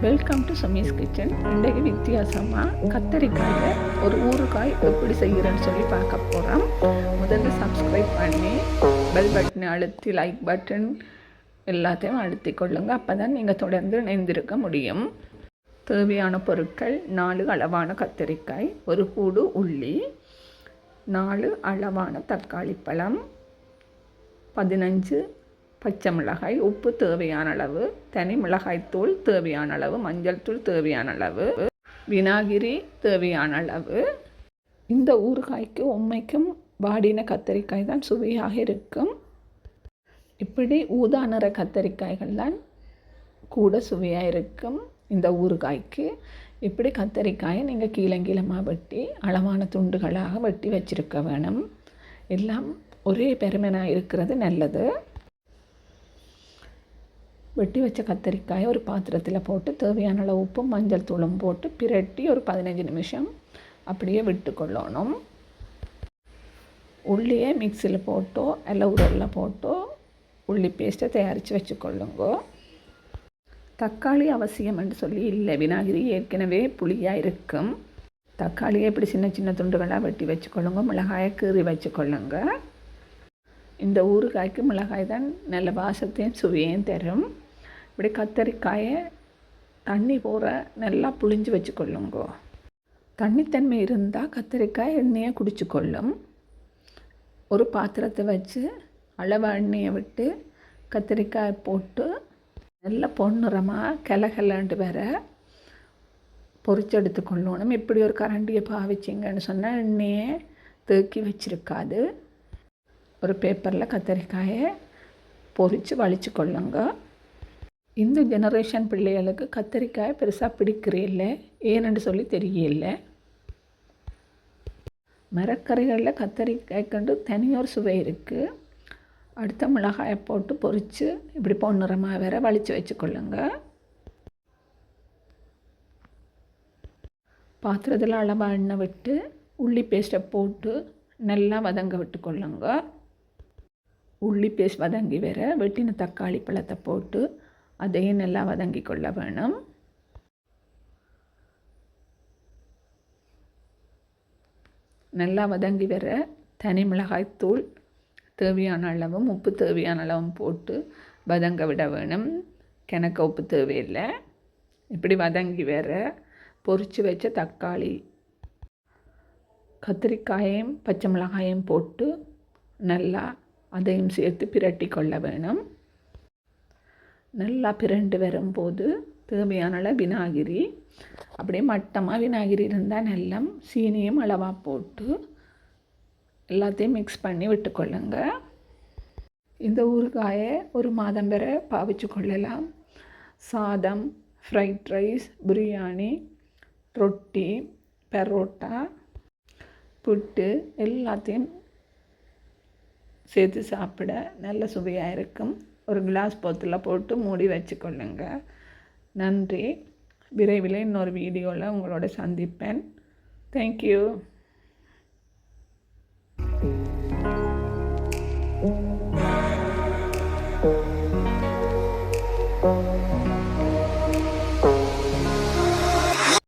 Welcome to சமீஸ் kitchen இன்றைக்கு வித்தியாசமாக கத்தரிக்காயில் ஒரு ஊறுகாய் எப்படி செய்கிறேன்னு சொல்லி பார்க்க போகிறோம் முதல்ல சப்ஸ்கிரைப் பண்ணி பெல் பட்டனை அழுத்தி லைக் பட்டன் எல்லாத்தையும் அழுத்தி கொள்ளுங்கள் அப்போ தான் நீங்கள் தொடர்ந்து இணைந்திருக்க முடியும். தேவையான பொருட்கள் நாலு அளவான கத்தரிக்காய் ஒரு கூடு உள்ளி நாலு அளவான தக்காளி பழம் பதினஞ்சு பச்சை மிளகாய் உப்பு தேவையான அளவு தனி மிளகாய்த்தூள் தேவையான அளவு மஞ்சள் தூள் தேவையான அளவு வினாகிரி தேவையான அளவு. இந்த ஊறுகாய்க்கு உண்மைக்கும் வாடின கத்தரிக்காய் தான் சுவையாக இருக்கும். இப்படி ஊதா நிற கத்தரிக்காய்கள் தான் கூட சுவையாக இருக்கும் இந்த ஊறுகாய்க்கு. இப்படி கத்தரிக்காயை நீங்கள் கீழங்கீழமாக வெட்டி அளவான துண்டுகளாக வெட்டி வச்சிருக்க வேணும். எல்லாம் ஒரே பெருமனாக இருக்கிறது நல்லது. வெட்டி வச்ச கத்தரிக்காயை ஒரு பாத்திரத்தில் போட்டு தேவையான அளவு உப்பும் மஞ்சள் தூளும் போட்டு பிரட்டி ஒரு பதினஞ்சு நிமிஷம் அப்படியே விட்டு கொள்ளணும். உள்ளியே மிக்சியில் போட்டோ இல்லை உரலில் போட்டோ உள்ளி பேஸ்ட்டை தயாரித்து வச்சுக்கொள்ளுங்க தக்காளி அவசியம் என்று சொல்லி இல்லை விநாகிரி ஏற்கனவே புளியாக இருக்கும். தக்காளியை இப்படி சின்ன சின்ன துண்டுகளாக வெட்டி வச்சுக்கொள்ளுங்க மிளகாயை கீறி வச்சுக்கொள்ளுங்க இந்த ஊறுகாய்க்கு மிளகாய் தான் நல்ல வாசத்தையும் சுவையும் தரும். இப்படி கத்தரிக்காயை தண்ணி போகிற நல்லா புளிஞ்சு வச்சுக்கொள்ளுங்கோ. தண்ணித்தன்மை இருந்தால் கத்தரிக்காய் எண்ணெயை குடிச்சுக்கொள்ளும். ஒரு பாத்திரத்தை வச்சு அளவு எண்ணெயை விட்டு கத்திரிக்காய் போட்டு நல்ல பொன்னிறமாக கிளகலண்டு வர பொறிச்செடுத்து எடுத்துக்கொள்ளணும் இப்படி ஒரு கரண்டியை பாவிச்சிங்கன்னு சொன்னால் எண்ணெயை தேக்கி வச்சுருக்காது. ஒரு பேப்பரில் கத்தரிக்காயை பொறித்து வலிச்சு கொள்ளுங்க. இந்த ஜெனரேஷன் பிள்ளைகளுக்கு கத்தரிக்காயை பெருசாக பிடிக்கிறீல்ல ஏன்னு சொல்லி தெரியல. மரக்கறிகளில் கத்தரிக்காய் கண்டு தனியொரு சுவை இருக்குது அடுத்த மிளகாயை போட்டு பொறித்து இப்படி பொன்னிறமாக வேற வலித்து வச்சுக்கொள்ளுங்க பாத்திரத்தில் அளவாக எண்ணெய் விட்டு உள்ளி பேஸ்ட்டை போட்டு நல்லா வதங்க விட்டுக்கொள்ளுங்க உள்ளி பேஸ்ட் வதங்கி வர வெட்டின தக்காளி பழத்தை போட்டு அதையும் நல்லா வதங்கி கொள்ள வேணும். நல்லா வதங்கி வர தனி மிளகாய்த்தூள் தேவையான அளவும் உப்பு தேவையான அளவும் போட்டு வதங்க விட வேணும். கிணக்க உப்பு தேவையில்லை. இப்படி வதங்கி வர பொரித்து வச்ச தக்காளி கத்திரிக்காயையும் பச்சை மிளகாயும் போட்டு நல்லா அதையும் சேர்த்து பிரட்டி கொள்ள வேணும். நல்லா பிரண்டு வரும்போது தேவையான அளவு விநாகிரி. அப்படியே மட்டமாக விநாகிரி இருந்தால் நல்லா சீனியும் அளவாக போட்டு எல்லாத்தையும் மிக்ஸ் பண்ணி விட்டுக்கொள்ளுங்க. இந்த ஊறுகாயை ஒரு மாதம் வரை பாவிச்சு கொள்ளலாம். சாதம் ஃப்ரைட் ரைஸ் பிரியாணி ரொட்டி பரோட்டா புட்டு எல்லாத்தையும் சேர்த்து சாப்பிட நல்ல சுவையாக இருக்கும். ஒரு கிளாஸ் பொத்தில் போட்டு மூடி வச்சுக்கொள்ளுங்க. நன்றி. விரைவில் இன்னொரு வீடியோவில் உங்களோட சந்திப்பேன். Thank you thank